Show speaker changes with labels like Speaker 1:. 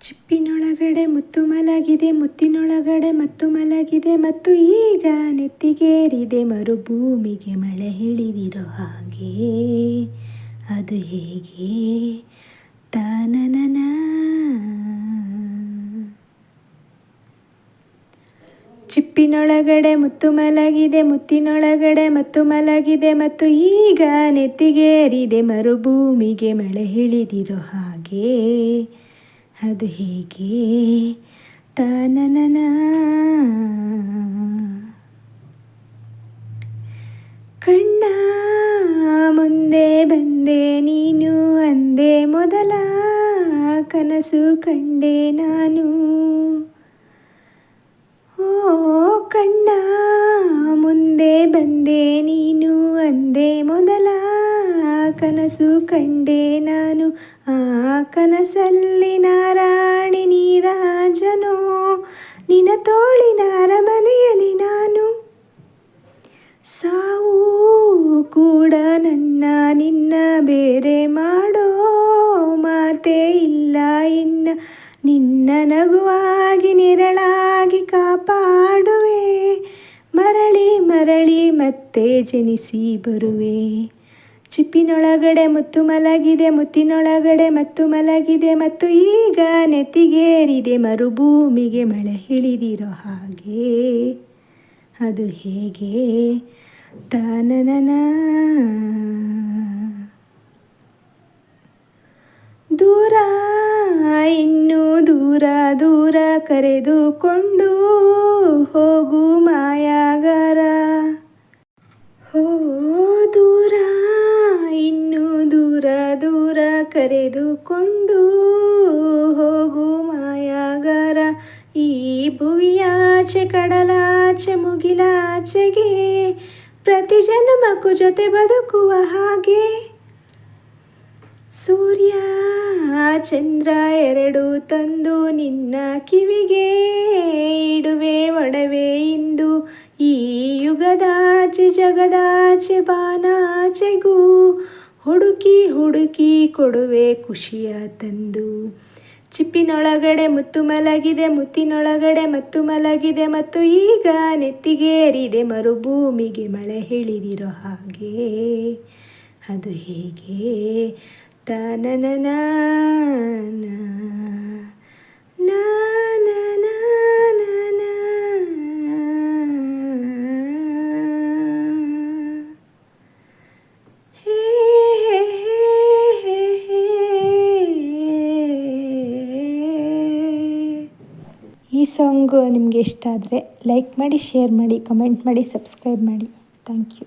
Speaker 1: ಚಿಪ್ಪಿನೊಳಗಡೆ ಮುತ್ತು ಮಲಗಿದೆ, ಮುತ್ತಿನೊಳಗಡೆ ಮತ್ತು ಮಲಗಿದೆ, ಮತ್ತು ಈಗ ನೆತ್ತಿಗೇರಿದೆ ಮರುಭೂಮಿಗೆ ಮಳೆ ಹಿಡಿದಿರೋ ಹಾಗೆ. ಅದು ಹೇಗೆ? ತಾನನನ? ಚಿಪ್ಪಿನೊಳಗಡೆ ಮುತ್ತು ಮಲಗಿದೆ, ಮುತ್ತಿನೊಳಗಡೆ ಮತ್ತು ಮಲಗಿದೆ, ಮತ್ತು ಈಗ ನೆತ್ತಿಗೇರಿದೆ ಮರುಭೂಮಿಗೆ ಮಳೆ ಹಿಡಿದಿರೋ ಹಾಗೆ. ಅದು ಹೇಗೆ? ತನನನ. ಕಣ್ಣ ಮುಂದೆ ಬಂದೆ ನೀನು ಅಂದೆ ಮೊದಲ ಕನಸು ಕಂಡೆ ನಾನು. ಓ ಕಣ್ಣ ಮುಂದೆ ಬಂದೆ ನೀನು ಅಂದೆ ಮೊದಲ ಕನಸು ಕಂಡೆ ನಾನು. ಆ ಕನಸಲ್ಲಿ ನಾರಾಣಿ ನೀರಾಜನೋ. ನಿನ್ನ ತೋಳಿನ ಅರಮನೆಯಲ್ಲಿ ನಾನು. ಸಾವು ಕೂಡ ನನ್ನ, ನಿನ್ನ ಬೇರೆ ಮಾಡೋ ಮಾತೇ ಇಲ್ಲ ಇನ್ನ. ನಿನ್ನ ನಗುವಾಗಿ ನಿರಳಾಗಿ ಕಾಪಾಡುವೆ. ಮರಳಿ ಮರಳಿ ಮತ್ತೆ ಜನಿಸಿ ಬರುವೆ. ಚಿಪ್ಪಿನೊಳಗಡೆ ಮುತ್ತು ಮಲಗಿದೆ, ಮುತ್ತಿನೊಳಗಡೆ ಮತ್ತು ಮಲಗಿದೆ, ಮತ್ತು ಈಗ ನೆತ್ತಿಗೇರಿದೆ, ಮರುಭೂಮಿಗೆ ಮಳೆ ಹಿಡಿದಿರೋ ಹಾಗೆ. ಅದು ಹೇಗೆ? ತನನನ. ದೂರ, ಇನ್ನೂ ದೂರ ದೂರ ಕರೆದುಕೊಂಡು ಹೋಗು ಮಾಯಾಗಾರ. ಕರೆದುಕೊಂಡು ಹೋಗು ಮಾಯಾಗಾರ. ಈ ಭುವಿಯಾಚೆ ಕಡಲಾಚೆ ಮುಗಿಲಾಚೆಗೆ ಪ್ರತಿ ಜನ್ಮಕ್ಕೂ ಜೊತೆ ಬದುಕುವ ಹಾಗೆ. ಸೂರ್ಯ, ಚಂದ್ರ ಎರಡು ತಂದು ನಿನ್ನ ಕಿವಿಗೆ ಇಡುವೆ ಒಡವೆ ಇಂದು. ಈ ಯುಗದಾಚೆ, ಜಗದಾಚೆ, ಬಾನಾಚೆಗೂ ಹುಡುಕಿ ಹುಡುಕಿ ಕೊಡುವೆ ಖುಷಿಯ ತಂದು. ಚಿಪ್ಪಿನೊಳಗಡೆ ಮುತ್ತು ಮಲಗಿದೆ, ಮುತ್ತಿನೊಳಗಡೆ ಮತ್ತು ಮಲಗಿದೆ, ಮತ್ತು ಈಗ ನೆತ್ತಿಗೇರಿದೆ ಮರುಭೂಮಿಗೆ ಮಳೆ ಹಿಡಿದಿರೋ ಹಾಗೆ. ಅದು ಹೇಗೆ? ತಾನನನ ಈ ಸಾಂಗ್ ನಿಮಗೆ ಇಷ್ಟ ಆದರೆ ಲೈಕ್ ಮಾಡಿ ಶೇರ್ ಮಾಡಿ ಕಮೆಂಟ್ ಮಾಡಿ ಸಬ್ಸ್ಕ್ರೈಬ್ ಮಾಡಿ. Thank you